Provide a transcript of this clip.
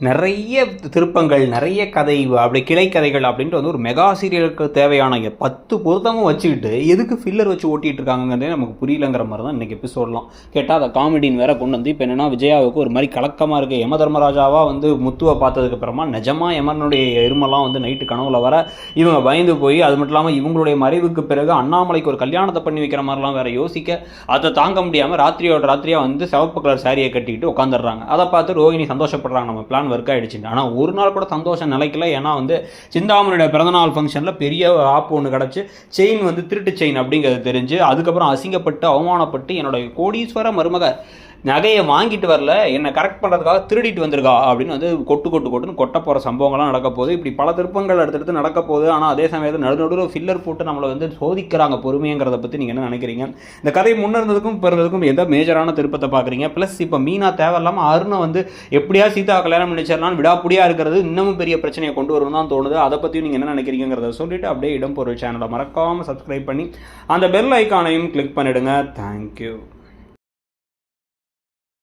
நிறைய திருப்பங்கள் நிறைய கதை அப்படி கிளை கதைகள் அப்படின்ட்டு வந்து ஒரு மெகா சீரியலுக்கு தேவையான பத்து பொருத்தமும் வச்சுக்கிட்டு எதுக்கு ஃபில்லர் வச்சு ஓட்டிகிட்டு இருக்காங்கன்றதே நமக்கு புரியலங்கிற மாதிரி தான் இன்றைக்கி எபிசோடலாம் கேட்டால் அதை காமெடின்னு வேற கொண்டு வந்து இப்போ என்னென்னா விஜயாவுக்கு ஒரு மாதிரி கலக்கமாக இருக்குது யம தர்மராஜாவாக வந்து முத்துவை பார்த்ததுக்கு அப்புறமா நிஜமா யமனுடைய எருமெல்லாம் வந்து நைட்டு கனவுல வர இவங்க பயந்து போய் அது மட்டும் இல்லாமல் இவங்களுடைய மறைவுக்கு பிறகு அண்ணாமலைக்கு ஒரு கல்யாணத்தை பண்ணி வைக்கிற மாதிரிலாம் வேற யோசிக்க அதை தாங்க முடியாமல் ராத்திரியோட ராத்திரியாக வந்து சிவப்பு கலர் சாரியை கட்டிக்கிட்டு உட்காந்துடுறாங்க அதை பார்த்து ரோஹிணி சந்தோஷப்படுறாங்க. நம்ம பிளான் ஒர்க் ஆயிடுச்சு. ஆனால் ஒரு நாள் கூட சந்தோஷம் நிலைக்கல. ஏன்னா வந்து சிந்தாமணியோட பிறந்தநாள் ஃபங்க்ஷனில் பெரிய ஆப் ஒன்று கிடச்சி செயின் வந்து திருட்டு செயின் அப்படிங்கிறது தெரிஞ்சு அதுக்கப்புறம் அசிங்கப்பட்டு அவமானப்பட்டு என்னோட கோடீஸ்வர மருமக நகையை வாங்கிட்டு வரல என்னை கரெக்ட் பண்ணுறதுக்காக திருடிட்டு வந்திருக்கா அப்படின்னு வந்து கொட்டு கொட்டு கொட்டுன்னு கொட்ட போகிற சம்பவங்கள்லாம் நடக்க போகுது. இப்படி பல திருப்பங்கள் அடுத்தடுத்து நடக்க போகுது. ஆனால் அதே சமயத்தில் நடு நடுவில் ஃபில்லர் போட்டு நம்மளை வந்து சோதிக்கிறாங்க பொறுமைங்கிறத பற்றி நீங்கள் என்ன நினைக்கிறீங்க? இந்த கதை முன்னிருந்ததுக்கும் இப்போ இருந்ததுக்கும் எந்த மேஜரான திருப்பத்தை பார்க்குறீங்க? ப்ளஸ் இப்போ மீனா தேவையில்லாமல் அருணை வந்து எப்படியா சீதா கல்யாணம் பண்ணிச்சிடலாம் விடாப்புடியாக இருக்கிறது இன்னமும் பெரிய பிரச்சனையை கொண்டு வரும் தான் தோணுது. அதை பற்றியும் நீங்கள் என்ன நினைக்கிறீங்கிறத சொல்லிட்டு அப்படியே இடம் பொருள் சேனலை மறக்காமல் சப்ஸ்கிரைப் பண்ணி அந்த பெல் ஐக்கானையும் கிளிக் பண்ணிடுங்க. தேங்க்யூ